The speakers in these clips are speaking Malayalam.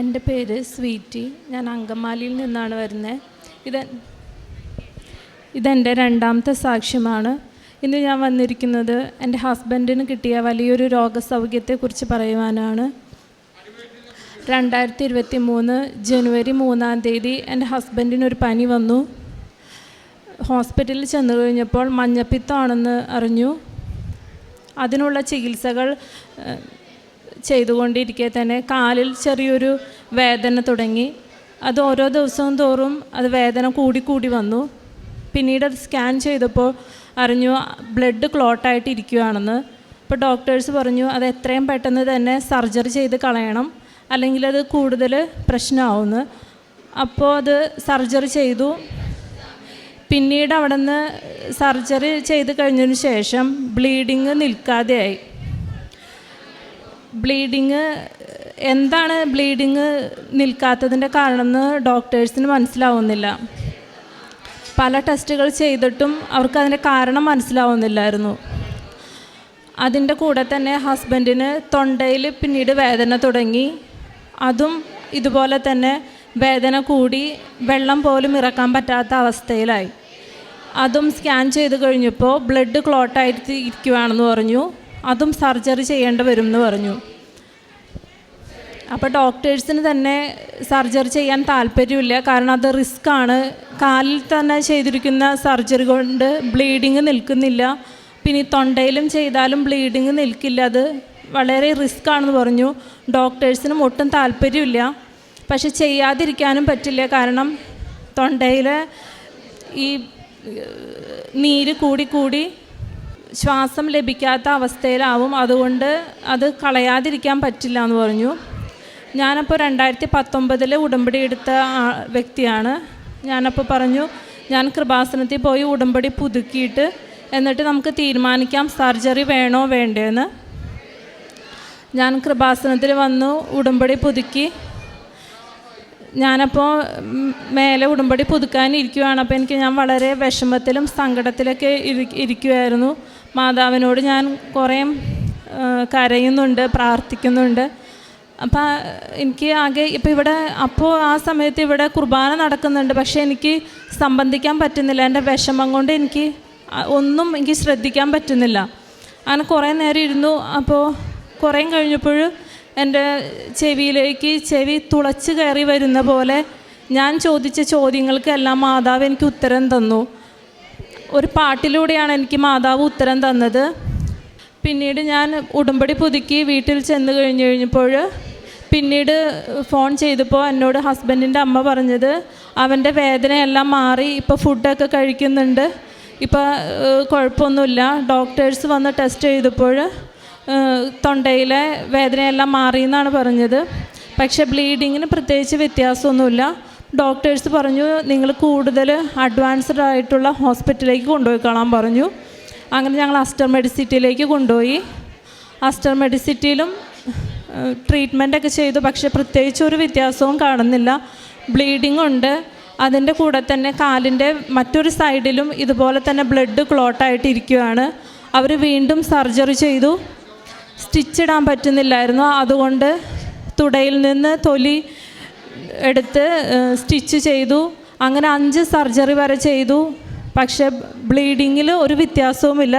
എന്റെ പേര് സ്വീറ്റി. ഞാൻ അങ്കമാലിയിൽ നിന്നാണ് വരുന്നത്. ഇത് ഇതെന്റെ രണ്ടാമത്തെ സാക്ഷ്യമാണ്. ഇന്ന് ഞാൻ വന്നിരിക്കുന്നത് എന്റെ ഹസ്ബൻഡിന് കിട്ടിയ വലിയൊരു രോഗസൗഖ്യത്തെക്കുറിച്ച് പറയുവാനാണ്. രണ്ടായിരത്തി ഇരുപത്തി മൂന്ന് ജനുവരി മൂന്നാം തീയതി എന്റെ ഹസ്ബൻഡിന് ഒരു പനി വന്നു. ഹോസ്പിറ്റലിൽ ചെന്ന് കഴിഞ്ഞപ്പോൾ മഞ്ഞപ്പിത്തമാണെന്ന് അറിഞ്ഞു. അതിനുള്ള ചികിത്സകൾ ചെയ്തുകൊണ്ടിരിക്കെ തന്നെ കാലിൽ ചെറിയൊരു വേദന തുടങ്ങി. അത് ഓരോ ദിവസവും തോറും അത് വേദന കൂടിക്കൂടി കൂടി വന്നു. പിന്നീട് അത് സ്കാൻ ചെയ്തപ്പോൾ അറിഞ്ഞു ബ്ലഡ് ക്ലോട്ടായിട്ട് ഇരിക്കുകയാണെന്ന് അപ്പോൾ ഡോക്ടേഴ്സ് പറഞ്ഞു അത് എത്രയും പെട്ടെന്ന് തന്നെ സർജറി ചെയ്ത് കളയണം. അല്ലെങ്കിൽ അത് കൂടുതൽ പ്രശ്നമാവുമെന്ന്. അപ്പോൾ അത് സർജറി ചെയ്തു. പിന്നീട് അവിടെ നിന്ന് സർജറി ചെയ്ത് കഴിഞ്ഞതിന് ശേഷം ബ്ലീഡിങ് നിൽക്കാതെയായി. ബ്ലീഡിങ് എന്താണ് ബ്ലീഡിങ് നിൽക്കാത്തതിന്റെ കാരണം എന്ന് ഡോക്ടേഴ്സിന് മനസ്സിലാവുന്നില്ല. പല ടെസ്റ്റുകൾ ചെയ്തിട്ടും അവർക്ക് അതിന്റെ കാരണം മനസ്സിലാവുന്നില്ലായിരുന്നു. അതിന്റെ കൂടെ തന്നെ ഹസ്ബൻഡിന് തൊണ്ടയിൽ പിന്നീട് വേദന തുടങ്ങി. അതും ഇതുപോലെ തന്നെ വേദന കൂടി വെള്ളം പോലും ഇറക്കാൻ പറ്റാത്ത അവസ്ഥയിലായി. അതും സ്കാൻ ചെയ്ത് കഴിഞ്ഞപ്പോൾ ബ്ലഡ് ക്ലോട്ടായിട്ട് ഇരിക്കുവാണെന്ന് പറഞ്ഞു. അതും സർജറി ചെയ്യേണ്ടി വരും എന്ന് പറഞ്ഞു. അപ്പോൾ ഡോക്ടേഴ്സിന് തന്നെ സർജറി ചെയ്യാൻ താല്പര്യമില്ല. കാരണം അത് റിസ്ക് ആണ് കാലിൽ തന്നെ ചെയ്തിരിക്കുന്ന സർജറി കൊണ്ട് ബ്ലീഡിങ് നിൽക്കുന്നില്ല. പിന്നെ തൊണ്ടയിലും ചെയ്താലും ബ്ലീഡിങ് നിൽക്കില്ല. അത് വളരെ റിസ്ക് ആണെന്ന് പറഞ്ഞു. ഡോക്ടേഴ്സിനും ഒട്ടും താല്പര്യമില്ല. പക്ഷെ ചെയ്യാതിരിക്കാനും പറ്റില്ല. കാരണം തൊണ്ടയിലെ ഈ നീര് കൂടി കൂടി ശ്വാസം ലഭിക്കാത്ത അവസ്ഥയിലാവും. അതുകൊണ്ട് അത് കളയാതിരിക്കാൻ പറ്റില്ല എന്ന് പറഞ്ഞു. ഞാനപ്പോൾ രണ്ടായിരത്തി പത്തൊമ്പതിൽ ഉടമ്പടി എടുത്ത വ്യക്തിയാണ്. ഞാനപ്പോൾ പറഞ്ഞു ഞാൻ കൃപാസനത്തിൽ പോയി ഉടമ്പടി പുതുക്കിയിട്ട് എന്നിട്ട് നമുക്ക് തീരുമാനിക്കാം സർജറി വേണോ വേണ്ടേന്ന്. ഞാൻ കൃപാസനത്തിൽ വന്നു ഉടമ്പടി പുതുക്കി. ഞാനപ്പോൾ മേലെ ഉടമ്പടി പുതുക്കാൻ ഇരിക്കുവാണ് അപ്പോൾ എനിക്ക് ഞാൻ വളരെ വിഷമത്തിലും സങ്കടത്തിലൊക്കെ ഇരി ഇരിക്കുമായിരുന്നു മാതാവിനോട് ഞാൻ കുറേ കരയുന്നുണ്ട് പ്രാർത്ഥിക്കുന്നുണ്ട്. അപ്പം എനിക്ക് ആകെ ഇപ്പോൾ ഇവിടെ അപ്പോൾ ആ സമയത്ത് ഇവിടെ കുർബാന നടക്കുന്നുണ്ട്. പക്ഷേ എനിക്ക് സംബന്ധിക്കാൻ പറ്റുന്നില്ല. എന്റെ വിഷമം കൊണ്ട് എനിക്ക് ഒന്നും എനിക്ക് ശ്രദ്ധിക്കാൻ പറ്റുന്നില്ല. അങ്ങനെ കുറേ നേരം ഇരുന്നു. അപ്പോൾ കുറേ കഴിഞ്ഞപ്പോൾ എന്റെ ചെവിയിലേക്ക് ചെവി തുളച്ച് കയറി വരുന്ന പോലെ ഞാൻ ചോദിച്ച ചോദ്യങ്ങൾക്കെല്ലാം മാതാവ് എനിക്ക് ഉത്തരം തന്നു. ഒരു പാട്ടിലൂടെയാണ് എനിക്ക് മാതാവ് ഉത്തരം തന്നത്. പിന്നീട് ഞാൻ ഉടമ്പടി പുതുക്കി വീട്ടിൽ ചെന്ന് കഴിഞ്ഞു കഴിഞ്ഞപ്പോൾ പിന്നീട് ഫോൺ ചെയ്തപ്പോൾ എന്നോട് ഹസ്ബൻഡിന്റെ അമ്മ പറഞ്ഞത് അവന്റെ വേദനയെല്ലാം മാറി ഇപ്പോൾ ഫുഡൊക്കെ കഴിക്കുന്നുണ്ട്. ഇപ്പോൾ കുഴപ്പമൊന്നുമില്ല. ഡോക്ടേഴ്സ് വന്ന് ടെസ്റ്റ് ചെയ്തപ്പോൾ തൊണ്ടയിലെ വേദനയെല്ലാം മാറിയെന്നാണ് പറഞ്ഞത്. പക്ഷേ ബ്ലീഡിങ്ങിന് പ്രത്യേകിച്ച് വ്യത്യാസമൊന്നുമില്ല. ഡോക്ടേഴ്സ് പറഞ്ഞു നിങ്ങൾ കൂടുതൽ അഡ്വാൻസ്ഡ് ആയിട്ടുള്ള ഹോസ്പിറ്റലിലേക്ക് കൊണ്ടുപോയി കാണാൻ പറഞ്ഞു. അങ്ങനെ ഞങ്ങൾ അസ്റ്റർ മെഡിസിറ്റിയിലേക്ക് കൊണ്ടുപോയി. അസ്റ്റർ മെഡിസിറ്റിയിലും ട്രീറ്റ്മെന്റ് ഒക്കെ ചെയ്തു. പക്ഷേ പ്രത്യേകിച്ച് ഒരു വ്യത്യാസവും കാണുന്നില്ല. ബ്ലീഡിംഗ് ഉണ്ട്. അതിന്റെ കൂടെ തന്നെ കാലിന്റെ മറ്റൊരു സൈഡിലും ഇതുപോലെ തന്നെ ബ്ലഡ് ക്ലോട്ടായിട്ട് ഇരിക്കുകയാണ് അവർ വീണ്ടും സർജറി ചെയ്തു. സ്റ്റിച്ചിടാൻ പറ്റുന്നില്ലായിരുന്നു. അതുകൊണ്ട് തുടയിൽ നിന്ന് തൊലി എടുത്ത് സ്റ്റിച്ച് ചെയ്തു. അങ്ങനെ അഞ്ച് സർജറി വരെ ചെയ്തു. പക്ഷെ ബ്ലീഡിങ്ങിൽ ഒരു വ്യത്യാസവുമില്ല.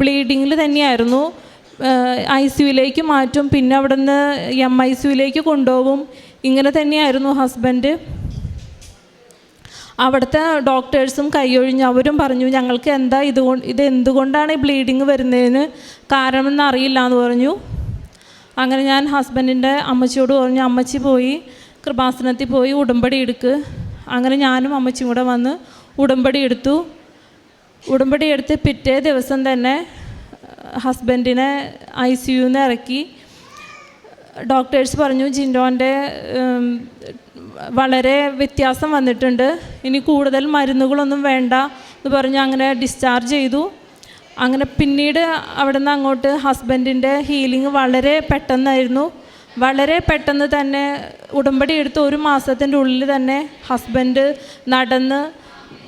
ബ്ലീഡിങ്ങിൽ തന്നെയായിരുന്നു. ഐ സിയുയിലേക്ക് മാറ്റും. പിന്നെ അവിടെ നിന്ന് എം ഐ സിയുയിലേക്ക് കൊണ്ടുപോകും. ഇങ്ങനെ തന്നെയായിരുന്നു ഹസ്ബൻഡ്. അവിടുത്തെ ഡോക്ടേഴ്സും കൈയൊഴിഞ്ഞ് അവരും പറഞ്ഞു ഞങ്ങൾക്ക് എന്താ ഇതുകൊണ്ട് ഇത് എന്തുകൊണ്ടാണ് ഈ ബ്ലീഡിങ് വരുന്നതിന് കാരണമെന്ന് അറിയില്ല എന്ന് പറഞ്ഞു. അങ്ങനെ ഞാൻ ഹസ്ബൻഡിന്റെ അമ്മച്ചിയോട് പറഞ്ഞു അമ്മച്ചി പോയി കൃപാസനത്തിൽ പോയി ഉടമ്പടി എടുക്ക്. അങ്ങനെ ഞാനും അമ്മച്ചിയും കൂടെ വന്ന് ഉടമ്പടി എടുത്തു. ഉടമ്പടി എടുത്ത് പിറ്റേ ദിവസം തന്നെ ഹസ്ബൻഡിനെ ഐ സി യുന്ന് ഇറക്കി. ഡോക്ടേഴ്സ് പറഞ്ഞു ജിൻഡോന്റെ വളരെ വ്യത്യാസം വന്നിട്ടുണ്ട്. ഇനി കൂടുതൽ മരുന്നുകളൊന്നും വേണ്ട എന്ന് പറഞ്ഞ് അങ്ങനെ ഡിസ്ചാർജ് ചെയ്തു. അങ്ങനെ പിന്നീട് അവിടെ നിന്ന് അങ്ങോട്ട് ഹസ്ബൻഡിന്റെ ഹീലിംഗ് വളരെ പെട്ടെന്നായിരുന്നു. വളരെ പെട്ടെന്ന് തന്നെ ഉടമ്പടി എടുത്ത് ഒരു മാസത്തിന്റെ ഉള്ളിൽ തന്നെ ഹസ്ബൻഡ് നടന്ന്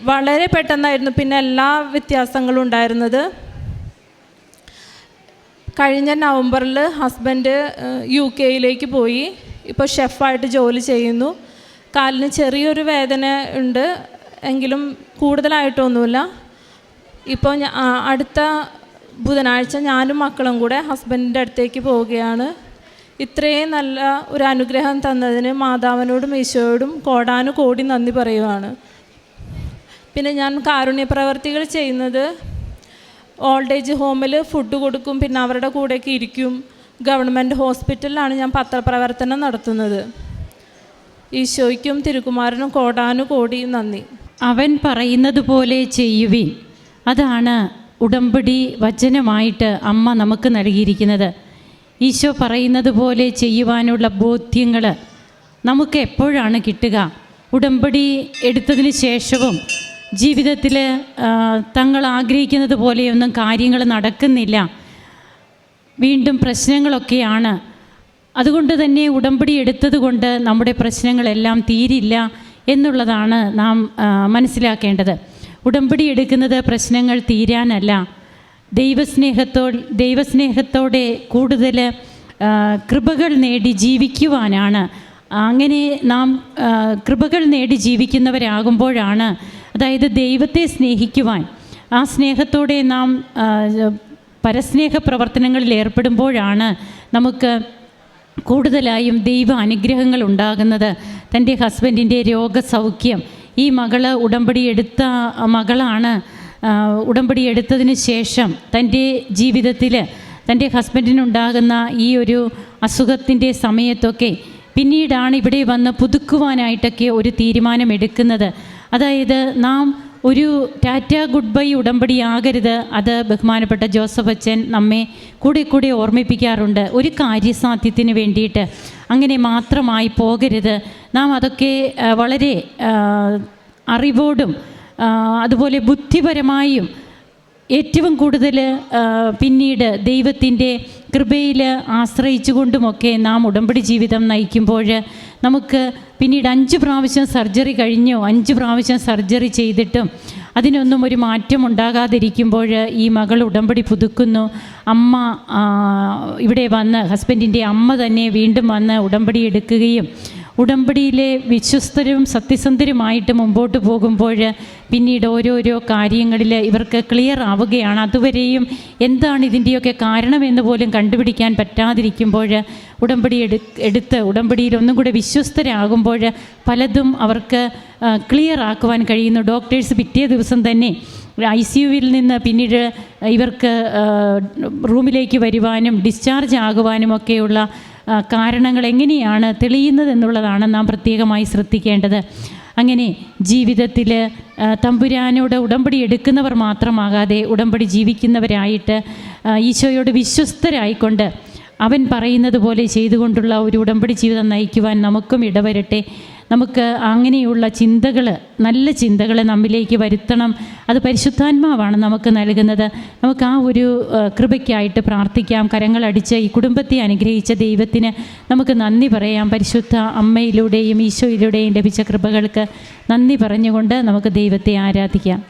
വളരെ പെട്ടെന്നായിരുന്നു പിന്നെ എല്ലാ വ്യത്യാസങ്ങളും ഉണ്ടായിരുന്നത്. കഴിഞ്ഞ നവംബറിൽ ഹസ്ബൻഡ് യു കെയിലേക്ക് പോയി. ഇപ്പോൾ ഷെഫായിട്ട് ജോലി ചെയ്യുന്നു. കാലിന് ചെറിയൊരു വേദന ഉണ്ട്. എങ്കിലും കൂടുതലായിട്ടൊന്നുമില്ല. ഇപ്പോൾ അടുത്ത ബുധനാഴ്ച ഞാനും മക്കളും കൂടെ ഹസ്ബൻഡിന്റെ അടുത്തേക്ക് പോവുകയാണ്. ഇത്രയും നല്ല ഒരു അനുഗ്രഹം തന്നതിന് മാതാവിനോടും ഈശോയോടും കോടാനു കോടി നന്ദി പറയുവാണ്. പിന്നെ ഞാൻ കാരുണ്യപ്രവർത്തികൾ ചെയ്യുന്നത് ഓൾഡ് ഏജ് ഹോമിൽ ഫുഡ് കൊടുക്കും പിന്നെ അവരുടെ കൂടെയൊക്കെ ഇരിക്കും. ഗവൺമെന്റ് ഹോസ്പിറ്റലിലാണ് ഞാൻ പത്രപ്രവർത്തനം നടത്തുന്നത്. ഈശോയ്ക്കും തിരുകുമാരനും കോടാനു കോടി നന്ദി. അവൻ പറയുന്നത് പോലെ ചെയ്യുവിൻ. അതാണ് ഉടമ്പടി വചനമായിട്ട് അമ്മ നമുക്ക് നൽകിയിരിക്കുന്നത്. ഈശോ പറയുന്നത് പോലെ ചെയ്യുവാനുള്ള ബോധ്യങ്ങൾ നമുക്ക് എപ്പോഴാണ് കിട്ടുക? ഉടമ്പടി എടുത്തതിന് ശേഷവും ജീവിതത്തിൽ തങ്ങൾ ആഗ്രഹിക്കുന്നത് പോലെയൊന്നും കാര്യങ്ങൾ നടക്കുന്നില്ല. വീണ്ടും പ്രശ്നങ്ങളൊക്കെയാണ്. അതുകൊണ്ട് തന്നെ ഉടമ്പടി എടുത്തതുകൊണ്ട് നമ്മുടെ പ്രശ്നങ്ങളെല്ലാം തീരില്ല എന്നുള്ളതാണ് നാം മനസ്സിലാക്കേണ്ടത്. ഉടമ്പടി എടുക്കുന്നത് പ്രശ്നങ്ങൾ തീരാനല്ല. ദൈവസ്നേഹത്തോ ദൈവസ്നേഹത്തോടെ കൂടുതൽ കൃപകൾ നേടി ജീവിക്കുവാനാണ്. അങ്ങനെ നാം കൃപകൾ നേടി ജീവിക്കുന്നവരാകുമ്പോഴാണ് അതായത് ദൈവത്തെ സ്നേഹിക്കുവാൻ. ആ സ്നേഹത്തോടെ നാം പരസ്നേഹ പ്രവർത്തനങ്ങളിൽ ഏർപ്പെടുമ്പോഴാണ് നമുക്ക് കൂടുതലായും ദൈവ അനുഗ്രഹങ്ങൾ ഉണ്ടാകുന്നത്. തന്റെ ഹസ്ബൻഡിന്റെ രോഗസൗഖ്യം. ഈ മകൾ ഉടമ്പടി എടുത്ത മകളാണ് ഉടമ്പടി എടുത്തതിന് ശേഷം തന്റെ ജീവിതത്തിൽ തന്റെ ഹസ്ബൻഡിനുണ്ടാകുന്ന ഈ ഒരു അസുഖത്തിന്റെ സമയത്തൊക്കെ പിന്നീടാണ് ഇവിടെ വന്ന് പുതുക്കുവാനായിട്ടൊക്കെ ഒരു തീരുമാനമെടുക്കുന്നത്. അതായത് നാം ഒരു ടാറ്റ ഗുഡ് ബൈ ഉടമ്പടിയാകരുത് അത് ബഹുമാനപ്പെട്ട ജോസഫ് അച്ഛൻ നമ്മെ കൂടെ കൂടെ ഓർമ്മിപ്പിക്കാറുണ്ട്. ഒരു കാര്യസാധ്യത്തിന് വേണ്ടിയിട്ട് അങ്ങനെ മാത്രമായി പോകരുത്. നാം അതൊക്കെ വളരെ അറിവോടും അതുപോലെ ബുദ്ധിപരമായും ഏറ്റവും കൂടുതൽ പിന്നീട് ദൈവത്തിന്റെ കൃപയിൽ ആശ്രയിച്ചുകൊണ്ടുമൊക്കെ നാം ഉടമ്പടി ജീവിതം നയിക്കുമ്പോൾ നമുക്ക് പിന്നീട് അഞ്ച് പ്രാവശ്യം സർജറി കഴിഞ്ഞോ അഞ്ച് പ്രാവശ്യം സർജറി ചെയ്തിട്ടും അതിനൊന്നും ഒരു മാറ്റം ഉണ്ടാകാതിരിക്കുമ്പോൾ ഈ മകൾ ഉടമ്പടി പുതുക്കുന്നു. അമ്മ ഇവിടെ വന്ന് ഹസ്ബൻഡിന്റെ അമ്മ തന്നെ വീണ്ടും വന്ന് ഉടമ്പടി എടുക്കുകയും ഉടമ്പടിയിലെ വിശ്വസ്തരും സത്യസന്ധരുമായിട്ട് മുമ്പോട്ട് പോകുമ്പോൾ പിന്നീട് ഓരോരോ കാര്യങ്ങളിൽ ഇവർക്ക് ക്ലിയർ ആവുകയാണ്. അതുവരെയും എന്താണ് ഇതിന്റെയൊക്കെ കാരണമെന്ന് പോലും കണ്ടുപിടിക്കാൻ പറ്റാതിരിക്കുമ്പോൾ ഉടമ്പടി എടു എടുത്ത് ഉടമ്പടിയിൽ ഒന്നും കൂടെ വിശ്വസ്തരാകുമ്പോൾ പലതും അവർക്ക് ക്ലിയർ ആക്കുവാൻ കഴിയുന്നു. ഡോക്ടേഴ്സ് പിറ്റേ ദിവസം തന്നെ ഐ സി യുവിൽ നിന്ന് പിന്നീട് ഇവർക്ക് റൂമിലേക്ക് വരുവാനും ഡിസ്ചാർജ് ആകുവാനും ഒക്കെയുള്ള കാരണങ്ങൾ എങ്ങനെയാണ് തെളിയുന്നത് എന്നുള്ളതാണ് നാം പ്രത്യേകമായി ശ്രദ്ധിക്കേണ്ടത്. അങ്ങനെ ജീവിതത്തിൽ തമ്പുരാനോട് ഉടമ്പടി എടുക്കുന്നവർ മാത്രമാകാതെ ഉടമ്പടി ജീവിക്കുന്നവരായിട്ട് ഈശോയോട് വിശ്വസ്തരായിക്കൊണ്ട് അവൻ പറയുന്നത് പോലെ ചെയ്തുകൊണ്ടുള്ള ഒരു ഉടമ്പടി ജീവിതം നയിക്കുവാൻ നമുക്കും ഇടവരട്ടെ. നമുക്ക് അങ്ങനെയുള്ള ചിന്തകൾ നല്ല ചിന്തകൾ നമ്മിലേക്ക് വരുത്തണം. അത് പരിശുദ്ധാത്മാവാണ് നമുക്ക് നൽകുന്നത്. നമുക്ക് ആ ഒരു കൃപയ്ക്കായിട്ട് പ്രാർത്ഥിക്കാം. കരങ്ങളടിച്ച് ഈ കുടുംബത്തെ അനുഗ്രഹിച്ച ദൈവത്തിന് നമുക്ക് നന്ദി പറയാം. പരിശുദ്ധ അമ്മയിലൂടെയും ഈശോയിലൂടെയും ലഭിച്ച കൃപകൾക്ക് നന്ദി പറഞ്ഞുകൊണ്ട് നമുക്ക് ദൈവത്തെ ആരാധിക്കാം.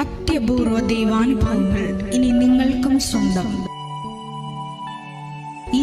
അത്യപൂർവ ദൈവാനുഭവങ്ങൾ ഇനി നിങ്ങൾക്കും സ്വന്തം. ഈ